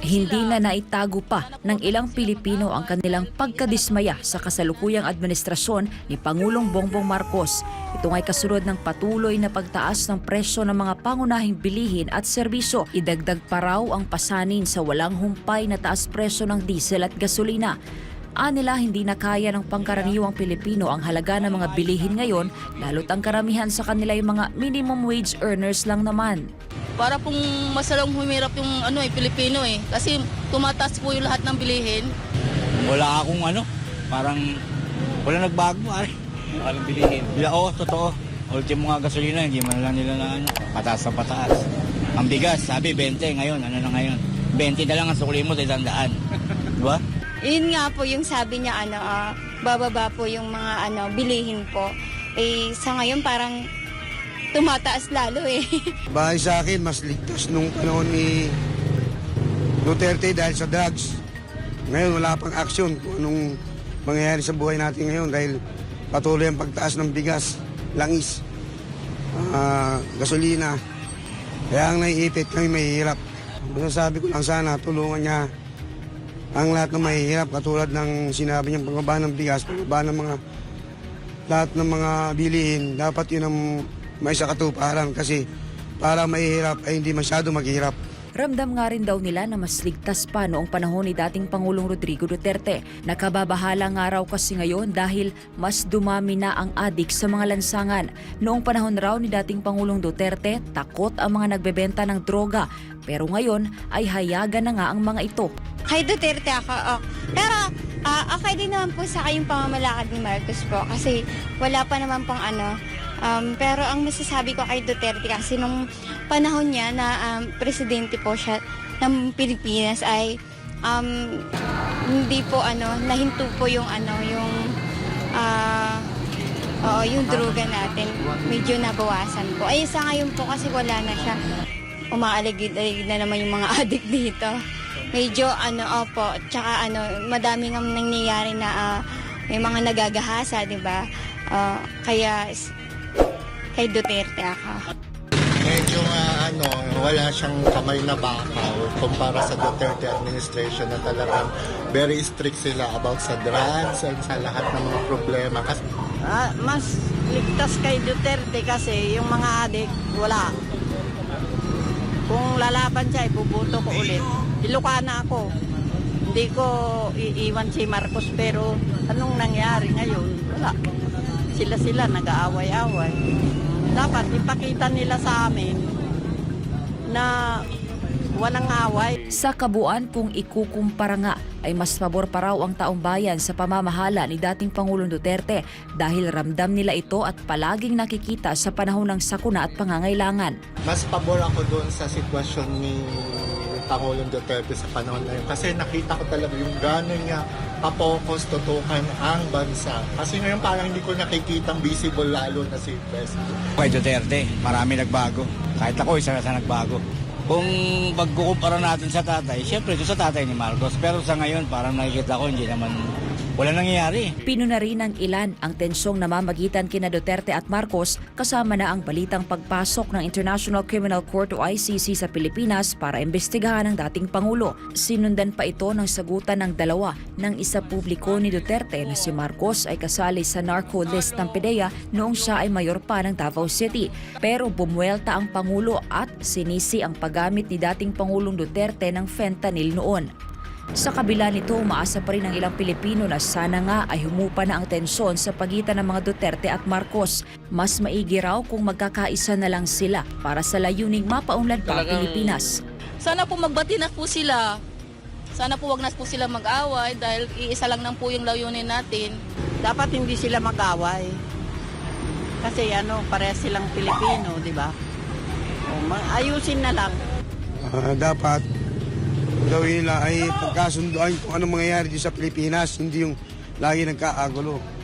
Hindi na naitago pa ng ilang Pilipino ang kanilang pagkadismaya sa kasalukuyang administrasyon ni Pangulong Bongbong Marcos. Ito nga'y kasunod ng patuloy na pagtaas ng presyo ng mga pangunahing bilihin at serbisyo. Idagdag pa raw ang pasanin sa walang humpay na taas presyo ng diesel at gasolina. Anila hindi na kaya ng pangkaraniwang Pilipino ang halaga ng mga bilihin ngayon lalo't ang karamihan sa kanila yung mga minimum wage earners lang naman. Para pong masalang humirap yung ano eh, Pilipino eh. Kasi tumataas po yung lahat ng bilihin. Wala akong ano, parang wala nagbago pare. Walang bilihin. Yeah, oo, totoo. Ultimo nga gasolina, hindi man lang nila na ano, pataas na pataas. Ang bigas, sabi 20 ngayon, ano na ngayon? 20 na lang ang sukli mo sa isang daan. Di ba? Yun nga po yung sabi niya ano ah, bababa po yung mga ano bilihin po. Eh sa ngayon parang tumataas lalo eh. Bahay sa akin, mas ligtas nung panahon ni Duterte dahil sa drugs. Ngayon, wala pang aksyon kung anong mangyayari sa buhay natin ngayon dahil patuloy ang pagtaas ng bigas, langis, ah, gasolina. Kaya ang naiipit kami mahihirap. Masasabi ko lang sana, tulungan niya ang lahat ng mahihirap katulad ng sinabi niyang pagbaba ng bigas, pagbaba ng mga lahat ng mga bilihin, dapat yun ang may sa katuparan kasi para mahihirap ay hindi masyado maghihirap. Ramdam nga rin daw nila na mas ligtas pa noong panahon ni dating Pangulong Rodrigo Duterte. Nakababahala nga raw kasi ngayon dahil mas dumami na ang adik sa mga lansangan. Noong panahon raw ni dating Pangulong Duterte, takot ang mga nagbebenta ng droga. Pero ngayon ay hayagan na nga ang mga ito. Kay Duterte ako. oh. Pero ah, okay din naman po sa kayong pamamalakad ni Marcos po kasi wala pa naman pong ano. Um, pero ang masasabi ko kay Duterte kasi nung panahon niya na um, presidente po siya ng Pilipinas ay um, hindi po ano, nahinto po yung ano, yung ah, oo, yung droga natin. Medyo nabawasan po. Ay, sa ngayon po kasi wala na siya. Umaaligid-aligid na naman yung mga adik dito. Medyo ano, opo, tsaka ano, madami nga nangyayari na ah, may mga nagagahasa, di ba? Ah, kaya kay Duterte ako. medyo nga ano, wala siyang kamay na bakaw kumpara sa Duterte administration na talagang very strict sila about sa drugs and sa lahat ng mga problema. Kasi Ah, mas ligtas kay Duterte kasi yung mga adik, wala. Kung lalaban siya, ibubuto ko ulit. Ilocana ako. Hindi ko iiwan si Marcos pero anong nangyari ngayon? Wala. Sila-sila nag-aaway-away. Dapat ipakita nila sa amin na walang away. Sa kabuuan kung ikukumpara nga ay mas pabor pa raw ang taong bayan sa pamamahala ni dating Pangulong Duterte dahil ramdam nila ito at palaging nakikita sa panahon ng sakuna at pangangailangan. mas pabor ako doon sa sitwasyon ni Pangulong Duterte sa panahon na yun. Kasi nakita ko talaga yung gano'n niya kapokus tutukan ang bansa. Kasi ngayon parang hindi ko nakikitang visible lalo na si President. Kay Duterte, marami nagbago. Kahit ako, isa sa nagbago. Kung pagkukumpara natin sa tatay, siyempre doon sa tatay ni Marcos. Pero sa ngayon, parang nakikita ko, hindi naman, wala nangyayari. Pinuna rin ng ilan ang tensyong namamagitan kina Duterte at Marcos kasama na ang balitang pagpasok ng International Criminal Court o ICC sa Pilipinas para imbestigahan ang dating Pangulo. Sinundan pa ito ng sagutan ng dalawa ng isa publiko ni Duterte na si Marcos ay kasali sa narco list ng PDEA noong siya ay mayor pa ng Davao City. Pero bumuelta ang Pangulo at sinisi ang paggamit ni dating Pangulong Duterte ng fentanyl noon. Sa kabila nito, umaasa pa rin ang ilang Pilipino na sana nga ay humupa na ang tensyon sa pagitan ng mga Duterte at Marcos. Mas maigi raw kung magkakaisa na lang sila para sa layuning mapaunlad pa ang Pilipinas. Sana po magbati na po sila. Sana po wag na po sila mag-away dahil iisa lang nang po yung layunin natin. Dapat hindi sila mag-away. Kasi ano, parehas silang Pilipino, di ba? Ayusin na lang. Ah, dapat gawin nila ay pagkasunduan kung anong mangyayari dito sa Pilipinas, hindi yung lagi nagkaagulo.